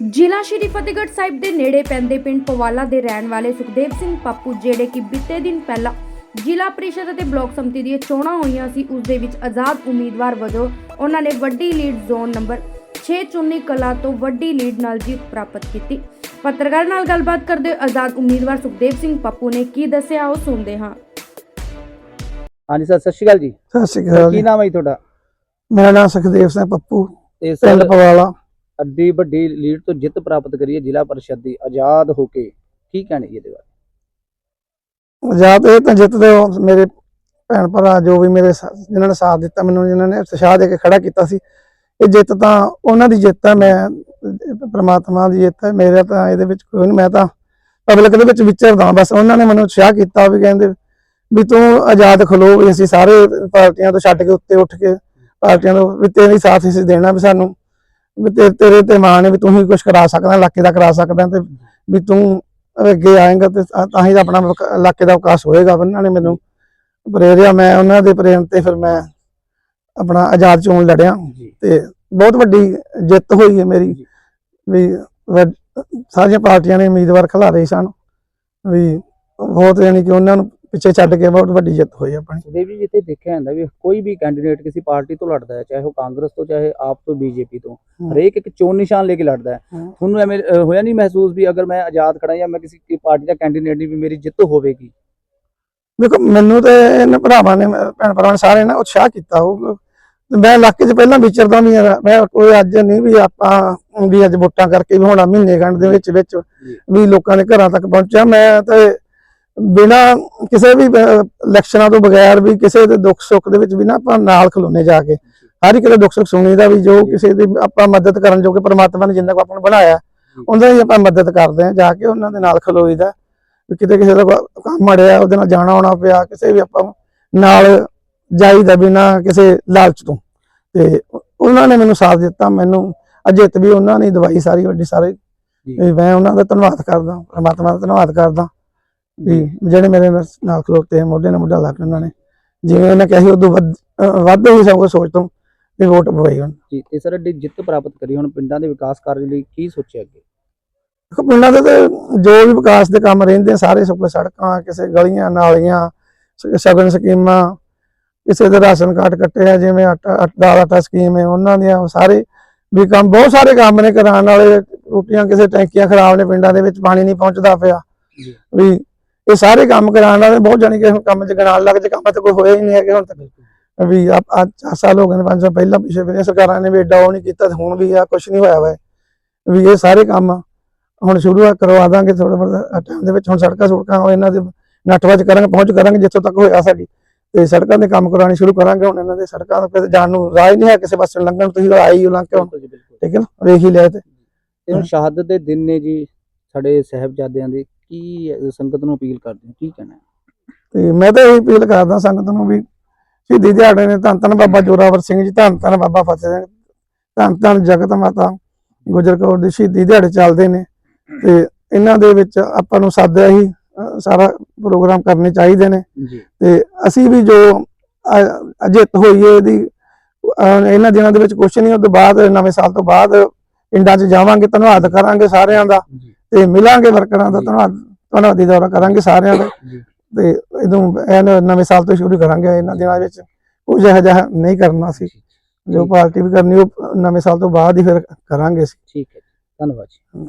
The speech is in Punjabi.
ਜ਼ਿਲ੍ਹਾ ਸ਼੍ਰੀ ਫਤਿਹਗੜ੍ਹ ਸਾਹਿਬ ਦੇ ਨੇੜੇ ਪੈਂਦੇ ਪਿੰਡ ਪਵਾਲਾ ਦੇ ਰਹਿਣ ਵਾਲੇ ਸੁਖਦੇਵ ਸਿੰਘ ਪੱਪੂ ਜਿਹੜੇ ਕਿ ਬੀਤੇ ਦਿਨ ਪਹਿਲਾਂ ਜ਼ਿਲ੍ਹਾ ਪ੍ਰੀਸ਼ਦ ਅਤੇ ਬਲਾਕ ਸੰਮਤੀ ਦੀਆਂ ਚੋਣਾਂ ਹੋਈਆਂ ਸੀ ਉਸ ਦੇ ਵਿੱਚ ਆਜ਼ਾਦ ਉਮੀਦਵਾਰ ਵਜੋਂ ਉਹਨਾਂ ਨੇ ਵੱਡੀ ਲੀਡ ਜ਼ੋਨ ਨੰਬਰ 6 ਚੁੰਨੀ ਕਲਾ ਤੋਂ ਵੱਡੀ ਲੀਡ ਨਾਲ ਜਿੱਤ ਪ੍ਰਾਪਤ ਕੀਤੀ। ਪੱਤਰਕਾਰ ਨਾਲ ਗੱਲਬਾਤ ਕਰਦੇ ਆਜ਼ਾਦ ਉਮੀਦਵਾਰ ਸੁਖਦੇਵ ਸਿੰਘ ਪੱਪੂ ਨੇ ਕੀ ਦੱਸਿਆ ਉਹ ਸੁਣਦੇ ਹਾਂ। ਹਾਂਜੀ ਸਰ ਸਤਿ ਸ਼੍ਰੀ ਅਕਾਲ ਜੀ। ਸਤਿ ਸ਼੍ਰੀ ਅਕਾਲ ਕੀ। ਨਾਮ ਹੈ ਜੀ ਤੁਹਾਡਾ? ਮੇਰਾ ਨਾਮ ਸੁਖਦੇਵ ਸਿੰਘ ਪੱਪੂ ਤੇ ਪਿੰਡ ਸਰ ਪਵਾਲਾ। ਅੱਡੀ ਵੱਡੀ ਲੀਡ ਤੋਂ ਜਿੱਤ ਪ੍ਰਾਪਤ ਕਰੀ ਹੈ ਜ਼ਿਲ੍ਹਾ ਪਰਿਸ਼ਦ ਦੀ, ਆਜ਼ਾਦ ਹੋ ਕੇ। ਕੀ ਕਹਿਣੀ ਇਹਦੇ ਬਾਰੇ? ਆਜ਼ਾਦ ਇਹ ਤਾਂ ਜਿੱਤਦੇ ਹੋ ਮੇਰੇ ਭੈਣ ਭਰਾ, ਜੋ ਵੀ ਮੇਰੇ ਜਿਨ੍ਹਾਂ ਨੇ ਸਾਥ ਦਿੱਤਾ ਮੈਨੂੰ, ਜਿਨ੍ਹਾਂ ਨੇ ਉਤਸ਼ਾਹ ਦੇ ਕੇ ਖੜਾ ਕੀਤਾ ਸੀ, ਇਹ ਜਿੱਤ ਤਾਂ ਉਹਨਾਂ ਦੀ ਜਿੱਤ ਹੈ, ਮੈਂ ਪ੍ਰਮਾਤਮਾ ਦੀ ਜਿੱਤ ਹੈ, ਮੇਰਾ ਤਾਂ ਇਹਦੇ ਵਿੱਚ ਕੋਈ ਨਹੀਂ, ਮੈਂ ਤਾਂ ਪਬਲਿਕ ਦੇ ਵਿੱਚ ਵਿਚਰਦਾ ਬਸ ਉਹਨਾਂ ਨੇ ਮੈਨੂੰ ਉਤਸ਼ਾਹ ਕੀਤਾ ਵੀ ਕਹਿੰਦੇ ਵੀ ਤੂੰ ਆਜ਼ਾਦ ਖਲੋ ਵੀ ਅਸੀਂ ਸਾਰੇ ਪਾਰਟੀਆਂ ਤੋਂ ਛੱਡ ਕੇ ਉੱਤੇ ਉੱਠ ਕੇ ਪਾਰਟੀਆਂ ਤੋਂ ਵੀ ਤੇਰੀ ਸਾਥ ਅਸੀਂ ਦੇਣਾ ਵੀ ਸਾਨੂੰ। ਵੀ ਤੇ- ਤੇਰੇ ਤੇ ਮਾਣ ਹੈ ਵੀ ਤੂੰ ਹੀ ਕੁਝ ਕਰਾ ਸਕਦਾ ਇਲਾਕੇ ਦਾ ਕਰਾ ਸਕਦਾ ਤੇ ਵੀ ਤੂੰ ਅੱਗੇ ਆਏਗਾ ਤੇ ਤਾਂ ਤਾਂ ਹੀ ਤਾਂ ਆਪਣਾ ਵਿਕ- ਇਲਾਕੇ ਦਾ ਵਿਕਾਸ ਹੋਏਗਾ ਉਹਨਾਂ ਨੇ ਮੈਨੂੰ ਪ੍ਰੇਰਿਆ ਮੈਂ ਉਹਨਾਂ ਦੇ ਪ੍ਰੇਮ ਤੇ ਫਿਰ ਮੈਂ ਆਪਣਾ ਆਜ਼ਾਦ ਚੋਣ ਲੜਿਆ ਜੀ। ਤੇ ਬਹੁਤ ਵੱਡੀ ਜਿੱਤ ਹੋਈ ਹੈ ਮੇਰੀ। ਜੀ। ਵੀ ਸਾਰੀਆਂ ਪਾਰਟੀਆਂ ਨੇ ਉਮੀਦਵਾਰ ਖਿਲਾਰੇ ਸਨ। ਵੀ ਬਹੁਤ ਯਾਨੀ ਕਿ ਉਹਨਾਂ ਨੂੰ ਪਿੱਛੇ ਛੱਡ ਕੇ ਬਹੁਤ ਵੱਡੀ ਜਿੱਤ ਹੋਈ ਆਪਣੀ ਸੁਖਦੇਵ ਜੀ ਜਿੱਥੇ ਦੇਖਿਆ ਜਾਂਦਾ ਵੀ ਕੋਈ ਵੀ ਕੈਂਡੀਡੇਟ ਕਿਸੇ ਪਾਰਟੀ ਤੋਂ ਲੜਦਾ ਹੈ ਚਾਹੇ ਉਹ ਕਾਂਗਰਸ ਤੋਂ ਚਾਹੇ ਆਪ ਤੋਂ ਬੀਜੇਪੀ ਤੋਂ। ਹਰੇਕ ਇੱਕ ਚੋਣ ਨਿਸ਼ਾਨ ਲੈ ਕੇ ਲੜਦਾ ਹੈ। ਤੁਹਾਨੂੰ ਐਵੇਂ ਹੋਇਆ ਨਹੀਂ ਮਹਿਸੂਸ ਵੀ ਅਗਰ ਮੈਂ ਆਜ਼ਾਦ ਖੜਾ ਜਾਂ ਮੈਂ ਕਿਸੇ ਪਾਰਟੀ ਦਾ ਕੈਂਡੀਡੇਟ ਨਹੀਂ ਵੀ ਮੇਰੀ ਜਿੱਤ ਹੋਵੇਗੀ ਦੇਖੋ ਮੈਨੂੰ ਤੇ ਇਹਨਾਂ ਭਰਾਵਾਂ ਨੇ ਭੈਣ ਭਰਾਵਾਂ ਨੇ ਸਾਰਿਆਂ ਨੇ ਉਤਸ਼ਾਹ ਕੀਤਾ ਉਹ ਮੈਂ ਇਲਾਕੇ 'ਚ ਪਹਿਲਾਂ ਵਿਚਰਦਾ ਵੀ ਹਾਂ। ਮੈਂ ਕੋਈ ਅੱਜ ਨਹੀਂ ਵੀ ਆਪਾਂ ਵੀ ਅੱਜ ਵੋਟਾਂ ਕਰਕੇ ਵੀ ਹੁਣ ਮਹੀਨੇ ਗੰਢ ਦੇ ਵਿੱਚ ਵਿੱਚ। ਵੀ ਲੋਕਾਂ ਦੇ ਘਰਾਂ ਤੱਕ ਪਹੁੰਚਿਆ ਮੈਂ ਤੇ ਬਿਨਾ ਕਿਸੇ ਵੀ ਇਲੈਕਸ਼ਨਾਂ ਤੋਂ ਬਗੈਰ ਵੀ ਕਿਸੇ ਦੇ ਦੁੱਖ ਸੁੱਖ ਦੇ ਵਿੱਚ ਵੀ ਨਾ ਆਪਾਂ ਨਾਲ ਖਲੋਨੇ ਜਾ ਕੇ। ਹਰ ਇੱਕ ਦੇ ਦੁੱਖ ਸੁੱਖ ਸੁਣੀਦਾ ਵੀ ਜੋ ਜੀ। ਕਿਸੇ ਦੀ ਆਪਾਂ ਮਦਦ ਕਰਨ ਜੋਗੇ ਪ੍ਰਮਾਤਮਾ ਨੇ ਜਿੰਨਾ ਕੋ ਆਪਾਂ ਨੂੰ ਬਣਾਇਆ ਉਹਨਾਂ ਦੀ ਆਪਾਂ ਮਦਦ ਕਰਦੇ ਹਾਂ ਜਾ ਕੇ ਉਹਨਾਂ ਦੇ ਨਾਲ ਖਲੋਈਦਾ। ਵੀ ਕਿਤੇ ਕਿਸੇ ਦਾ ਕੰਮ ਅੜਿਆ ਉਹਦੇ ਨਾਲ ਜਾਣਾ ਆਉਣਾ ਪਿਆ ਕਿਸੇ ਵੀ ਆਪਾਂ ਨਾਲ ਜਾਈਦਾ ਬਿਨਾ ਕਿਸੇ ਲਾਲਚ ਤੋਂ। ਤੇ ਉਹਨਾਂ ਨੇ ਮੈਨੂੰ ਸਾਥ ਦਿੱਤਾ ਮੈਨੂੰ ਅਜਿੱਤ ਵੀ ਉਹਨਾਂ ਨੇ ਦਵਾਈ ਸਾਰੀ ਵੱਡੀ ਸਾਰੇ। ਜੀ। ਮੈਂ ਉਹਨਾਂ ਦਾ ਧੰਨਵਾਦ ਕਰਦਾ ਪਰਮਾਤਮਾ ਦਾ ਧੰਨਵਾਦ ਕਰਦਾ। ਵੀ ਜਿਹੜੇ ਮੇਰੇ ਨਾਲ ਖਲੋਤੇ ਮੋਢੇ ਨਾਲ ਮੋਢਾ ਲਾ ਕੇ ਉਹਨਾਂ ਨੇ। ਜਿਵੇਂ ਉਹਨਾਂ ਕਿਹਾ ਉਦੋਂ ਵੱਧ ਵੱਧ ਹੀ ਸਭ ਕੁਝ ਸੋਚ ਤੋਂ ਵੀ ਵੋਟ ਪਵਾਈ ਹੁਣ। ਜੀ ਤੇ ਸਰ ਅੱਡੀ ਜਿੱਤ ਪ੍ਰਾਪਤ ਕਰੀ ਹੁਣ ਪਿੰਡਾਂ ਦੇ ਵਿਕਾਸ ਕਾਰਜ ਲਈ ਕੀ ਸੋਚਿਆ ਅੱਗੇ? ਦੇਖੋ ਪਿੰਡਾਂ ਦੇ ਤੇ ਜੋ ਵੀ ਵਿਕਾਸ ਦੇ ਕੰਮ ਰਹਿੰਦੇ ਆ, ਸਾਰੇ ਸੁੱਕੇ ਸੜਕਾਂ ਕਿਸੇ ਗਲੀਆਂ ਨਾਲੀਆਂ ਸ਼ਗਨ ਸਕੀਮਾਂ ਕਿਸੇ ਦੇ ਰਾਸ਼ਨ ਕਾਰਡ ਕੱਟੇ ਆ ਜਿਵੇਂ ਆਟਾ ਆਟਾ- ਦਾਲ ਆਟਾ ਸਕੀਮ ਹੈ ਉਹਨਾਂ ਦੀਆਂ ਸਾਰੇ ਵੀ ਕੰਮ ਬਹੁਤ ਸਾਰੇ ਕੰਮ ਨੇ ਕਰਾਉਣ ਵਾਲੇ ਟੂਟੀਆਂ ਕਿਸੇ ਟੈਂਕੀਆਂ ਖਰਾਬ ਨੇ ਪਿੰਡਾਂ ਦੇ ਵਿੱਚ ਪਾਣੀ ਨਹੀਂ ਪਹੁੰਚਦਾ ਪਿਆ। ਵੀ ਇਹ ਸਾਰੇ ਕੰਮ ਕਰਾਉਣ ਵਾਲੇ ਬਹੁਤ ਜਾਣੀ ਕਿ ਹੁਣ ਕੰਮ ਚ ਗਣਾਉਣ ਲੱਗ ਜੇ ਕੰਮ ਤੇ ਕੋਈ ਹੋਇਆ ਹੀ ਨਹੀਂ ਹੈਗੇ ਹੁਣ ਤੱਕ। ਵੀ ਆ ਆ ਚਾਰ ਸਾਲ ਹੋ ਗਏ ਨੇ ਪੰਜ ਸਾਲ ਪਹਿਲਾਂ ਪਿਛੇ ਪਿਛਲੇ ਸਰਕਾਰਾਂ ਨੇ ਵੀ ਏਡਾ ਉਹ ਨਹੀਂ ਕੀਤਾ ਤੇ ਹੁਣ ਵੀ ਆ ਕੁਝ ਨਹੀਂ ਹੋਇਆ ਵਾ। ਵੀ ਇਹ ਸਾਰੇ ਕੰਮ ਹੁਣ ਸ਼ੁਰੂ ਕਰਵਾ ਦਾਂਗੇ ਥੋੜਾ ਬਹੁਤ ਟਾਈਮ ਦੇ ਵਿੱਚ ਹੁਣ ਸੜਕਾਂ ਸੁੜਕਾਂ ਇਹਨਾਂ ਦੇ ਨੱਠਵੱਜ ਕਰਾਂਗੇ ਪਹੁੰਚ ਕਰਾਂਗੇ ਜਿੱਥੋਂ ਤੱਕ ਹੋਇਆ ਸਾਡੀ। ਤੇ ਸੜਕਾਂ ਦੇ ਕੰਮ ਕਰਾਉਣੇ ਸ਼ੁਰੂ ਕਰਾਂਗੇ ਹੁਣ ਇਹਨਾਂ ਦੇ ਸੜਕਾਂ ਕਿਤੇ ਜਾਣ ਨੂੰ ਰਾਹ ਨਹੀਂ ਹੈ ਕਿਸੇ ਪਾਸੇ ਲੰਘਣ ਤੁਸੀਂ ਤਾਂ ਆਈ ਹੋ ਲੰਘ ਕੇ ਹੁਣ। ਠੀਕ ਹੈ ਨਾ? ਵੇਖ ਹੀ ਲਿਆ ਤੇ। ਤੇ ਹੁਣ ਸ਼ਹਾਦਤ ਦੇ ਦਿਨ ਨੇ ਜੀ ਸਾਡੇ ਸਾਹਿਬਜ਼ਾਦਿਆਂ ਦੇ। ਕੀ ਸੰਗਤ ਨੂੰ ਅਪੀਲ ਕਰਦੇ ਹੋ? ਕੀ ਕਹਿਣਾ? ਤੇ ਮੈਂ ਤਾਂ ਇਹ ਅਪੀਲ ਕਰਦਾ ਸੰਗਤ ਨੂੰ ਵੀ ਸ਼ਹੀਦੀ ਦਿਹਾੜੇ ਨੇ ਧੰਨ ਧੰਨ ਬਾਬਾ ਜੋਰਾਵਰ ਸਿੰਘ ਜੀ ਧੰਨ ਧੰਨ ਬਾਬਾ ਫਤਿਹ ਸਿੰਘ ਧੰਨ ਧੰਨ ਜਗਤ ਮਾਤਾ ਗੁਜਰ ਕੌਰ ਦੀ ਸ਼ਹੀਦੀ ਦਿਹਾੜੇ ਚੱਲਦੇ ਨੇ ਤੇ ਇਹਨਾਂ ਦੇ ਵਿੱਚ ਆਪਾਂ ਨੂੰ ਸਾਦਾ ਹੀ ਸਾਰਾ ਪ੍ਰੋਗਰਾਮ ਕਰਨੇ ਚਾਹੀਦੇ ਨੇ। ਤੇ ਅਸੀਂ ਵੀ ਜੋ ਅਜਿੱਤ ਹੋਈ ਹੈ ਇਹਦੀ ਅਹ, ਇਹਨਾਂ ਦਿਨਾਂ ਦੇ ਵਿੱਚ ਕੁਛ ਨਹੀਂ ਉਹ ਤੋਂ ਬਾਅਦ ਨਵੇਂ ਸਾਲ ਤੋਂ ਬਾਅਦ ਪਿੰਡਾਂ 'ਚ ਜਾਵਾਂਗੇ ਧੰਨਵਾਦ ਕਰਾਂਗੇ ਸਾਰਿਆਂ ਦਾ। ਤੇ ਮਿਲਾਂਗੇ ਵਰਕਰਾਂ ਦਾ। ਧੰਨਵਾਦ ਧੰਨਵਾਦੀ ਦੌਰਾ ਕਰਾਂਗੇ ਸਾਰਿਆਂ ਦਾ। ਤੇ ਇਹਨੂੰ ਐਨ ਨਵੇਂ ਸਾਲ ਤੋਂ ਸ਼ੁਰੂ ਕਰਾਂਗੇ ਇਹਨਾਂ ਦਿਨਾਂ ਵਿੱਚ। ਕੁਝ ਇਹੋ ਜਿਹਾ ਨਹੀਂ ਕਰਨਾ ਸੀ। ਜੋ। ਪਾਰਟੀ ਵੀ ਕਰਨੀ ਉਹ ਨਵੇਂ ਸਾਲ ਤੋਂ ਬਾਅਦ ਹੀ ਫਿਰ ਕਰਾਂਗੇ ਅਸੀਂ। ਠੀਕ ਹੈ। ਧੰਨਵਾਦ ਜੀ।